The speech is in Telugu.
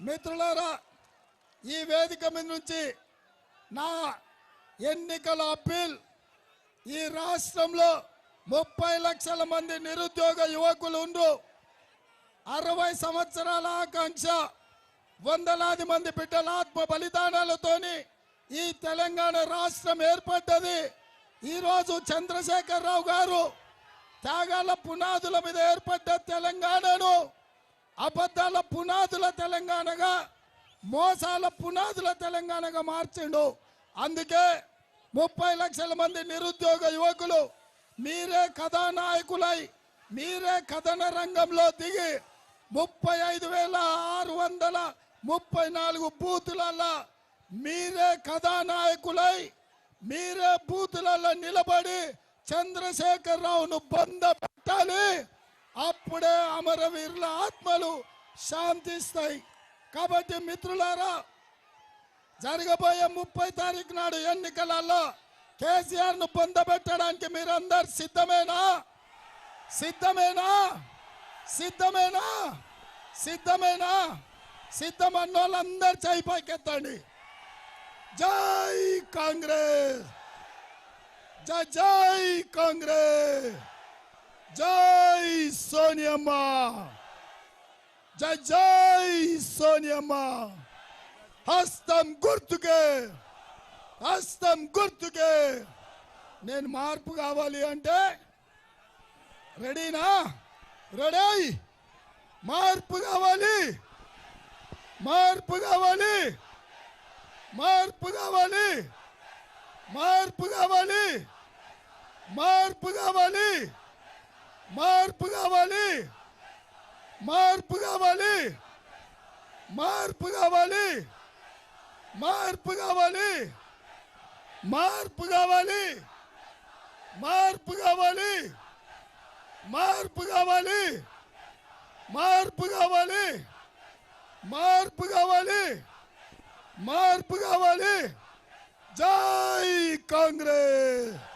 మిత్రులారా ఈ వేదిక మీద నుంచి నా ఎన్నికల అప్పీల్ ఈ రాష్ట్రంలో ముప్పై లక్షల మంది నిరుద్యోగ యువకులు ఉండు. అరవై సంవత్సరాల ఆకాంక్ష వందలాది మంది బిడ్డల ఆత్మ బలిదానాలతోని ఈ తెలంగాణ రాష్ట్రం ఏర్పడ్డది. ఈరోజు చంద్రశేఖరరావు గారు త్యాగాల పునాదుల మీద ఏర్పడ్డ తెలంగాణను అబద్ధాల పునాదుల తెలంగాణగా మోసాల పునాదుల తెలంగాణగా మార్చిండు. అందుకే ముప్పై లక్షల మంది నిరుద్యోగ యువకులు మీరే కథానాయకులై మీరే కథన రంగంలో దిగి ముప్పై ఐదు వేల ఆరు వందల ముప్పై నాలుగు బూతులలో మీరే కథానాయకులై మీరే బూతులలో నిలబడి చంద్రశేఖర్ రావును బంద పెట్టాలి అప్పుడే అమరవీరుల ఆత్మలు శాంతిస్తాయి. కాబట్టి మిత్రులారా జరగబోయే ముప్పై తారీఖు నాడు ఎన్నికలలో కేసీఆర్ను పొందబెట్టడానికి మీరందరు సిద్ధమేనా? సిద్ధమేనా? సిద్ధమేనా? సిద్ధమేనా? సిద్ధమన్న వాళ్ళందరూ చేయి పైకెత్తండి. జై కాంగ్రెస్! జై జై కాంగ్రెస్! జై సోనియమ్మ జై జై సోనియమ్మ హస్తం గుర్తుకే హస్తం గుర్తుకే. నేను మార్పు కావాలి అంటే రెడీనా? రెడీ మార్పు కావాలి. మార్పు కావాలి. మార్పు కావాలి. మార్పు కావాలి. మార్పు కావాలి. మార్పు కావాలి మార్పు కావాలి మార్పు కావాలి మార్పు కావాలి మార్పు కావాలి మార్పు కావాలి మార్పు కావాలి మార్పు కావాలి మార్పు కావాలి మార్పు కావాలి జై కాంగ్రెస్